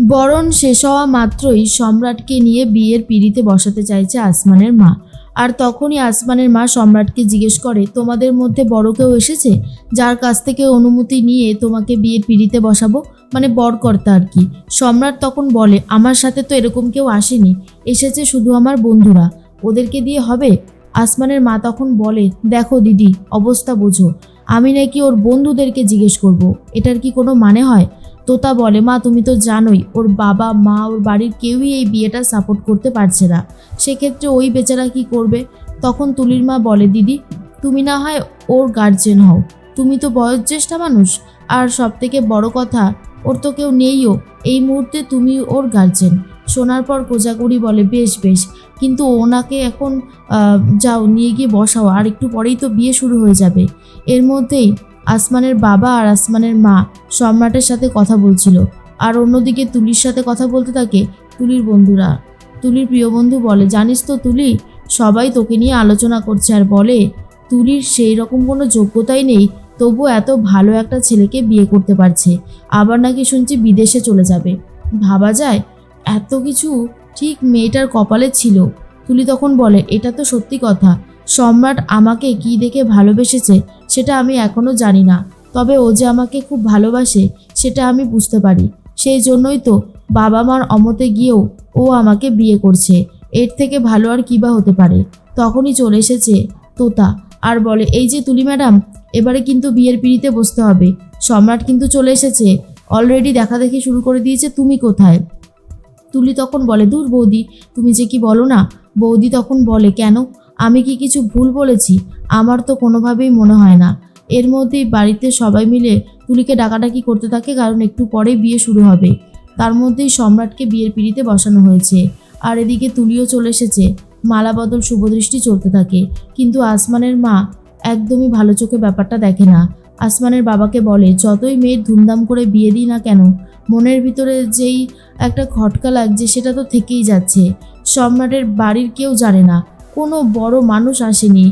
বরণ শেষ হওয়া মাত্রই সম্রাটকে নিয়ে বিয়ের পিড়িতে বসাতে চাইছে আসমানের মা। আর তখনই আসমানের মা সম্রাটকে জিজ্ঞেস করে, তোমাদের মধ্যে বড় কেউ এসেছে? যার কাছ থেকে অনুমতি নিয়ে তোমাকে বিয়ের পিড়িতে বসাবো? মানে বরকর্তা আর কি। সম্রাট তখন বলে, আমার সাথে তো এরকম কেউ আসেনি। এসেছে শুধু আমার বন্ধুরা। ওদেরকে দিয়ে হবে? আসমানের মা তখন বলে, দেখো দিদি, অবস্থা বোঝো। আমি নাকি ওর বন্ধুদেরকে জিজ্ঞেস করব। এটার কি কোনো মানে হয়? তোতা বলে, মা, তুমি তো জানোই, ওর বাবা, মা, ওর বাড়ির কেউই এই বিয়েটা সাপোর্ট করতে পারছে না। সেক্ষেত্রে ওই বেচারা কি করবে? তখন তুলির মা বলে, দিদি, তুমি না হয় ওর গার্জেন হও। তুমি তো বয়োজ্যেষ্ঠা মানুষ, আর সব থেকে বড় কথা, ওর তো কেউ নেইও। এই মুহূর্তে তুমি ওর গার্জেন শোনার পর কোজাগুড়ি বলে, বেশ বেশ, কিন্তু ওনাকে এখন যাও, নিয়ে গিয়ে বসাও, আর একটু পরেই তো বিয়ে শুরু হয়ে যাবে। এর মধ্যেই আসমানের বাবা আর আসমানের মা সম্রাটের সাথে কথা বলছিল, আর অন্যদিকে তুলির সাথে কথা বলতে থাকে তুলির বন্ধুরা। তুলির প্রিয় বন্ধু বলে, জানিস তো তুলি, সবাই তোকে নিয়ে আলোচনা করছে আর বলে, তুলির সেই রকম কোনো যোগ্যতাই নেই, তবু এত ভালো একটা ছেলেকে বিয়ে করতে পারছে, আবার নাকি শুনছি বিদেশে চলে যাবে। ভাবা যায়, এত কিছু ঠিক মেয়েটার কপালে ছিল। তুলি তখন বলে, এটা তো সত্যি কথা। সম্রাট আমাকে কি দেখে ভালোবেসেছে সেটা আমি এখনও জানি না। তবে ও যে আমাকে খুব ভালোবাসে, সেটা আমি বুঝতে পারি। সেই জন্যই তো বাবা মার অমতে গিয়েও ও আমাকে বিয়ে করছে। এর থেকে ভালো আর কী বা হতে পারে? তখনই চলে এসেছে তোতা আর বলে, এই যে তুলি ম্যাডাম, এবারে কিন্তু বিয়ের পিড়িতে বসতে হবে। সম্রাট কিন্তু চলে এসেছে। অলরেডি দেখা দেখি শুরু করে দিয়েছে, তুমি কোথায়? তুলি তখন বলে, দূর বৌদি, তুমি যে কি বলো না? বৌদি তখন বলে, কেন? আমি কি কিছু ভুল বলেছি? আমার তো কোনোভাবেই মনে হয় না। এর মধ্যেই বাড়িতে সবাই মিলে তুলিকে ডাকাডাকি করতে থাকে, কারণ একটু পরে বিয়ে শুরু হবে। তার মধ্যেই সম্রাটকে বিয়ের পিড়িতে বসানো হয়েছে। আর এদিকে তুলিও চলে এসেছে। মালা বদল শুভদৃষ্টি চলতে থাকে। কিন্তু আসমানের মা একদমই ভালো চোখে ব্যাপারটা দেখে না। আসমানের বাবাকে বলে, যতই মেয়ের ধুমধাম করে বিয়ে দিই না কেন, মনের ভিতরে যেই একটা খটকা লাগছে, সেটা তো থেকেই যাচ্ছে। সম্রাটের বাড়ির কেউ জানে না। কোনো বড় মানুষ আসেনি।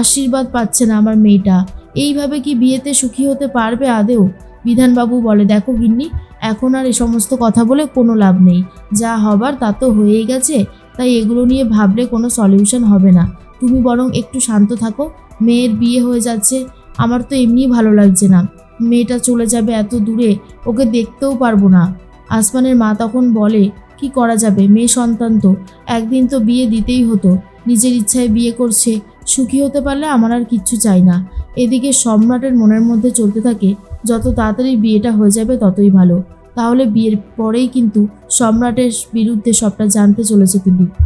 আশীর্বাদ পাচ্ছে না আমার মেয়েটা। এইভাবে কি বিয়েতে সুখী হতে পারবে আদেও বিধানবাবু বলে, দেখো গিন্নি, এখন আর এ সমস্ত কথা বলে কোনো লাভ নেই। যা হবার তা তো হয়েই গেছে। তাই এগুলো নিয়ে ভাবলে কোনো সলিউশন হবে না। তুমি বরং একটু শান্ত থাকো। মেয়ের বিয়ে হয়ে যাচ্ছে। আমার তো এমনিই ভালো লাগছে না। মেয়েটা চলে যাবে এত দূরে, ওকে দেখতেও পারব না। আসমানের মা তখন বলে, কি করা যাবে? মেয়ে সন্তান তো। একদিন তো বিয়ে দিতেই হতো। নিজের ইচ্ছায় বিয়ে করছে, সুখী হতে পারলে আমার আর কিচ্ছু চাই না। এদিকে সম্রাটের মনের মধ্যে চলতে থাকে, যত তাড়াতাড়ি বিয়েটা হয়ে যাবে ততই ভালো। তাহলে বিয়ের পরেই কিন্তু সম্রাটের বিরুদ্ধে সবটা জানতে চলেছে তুলি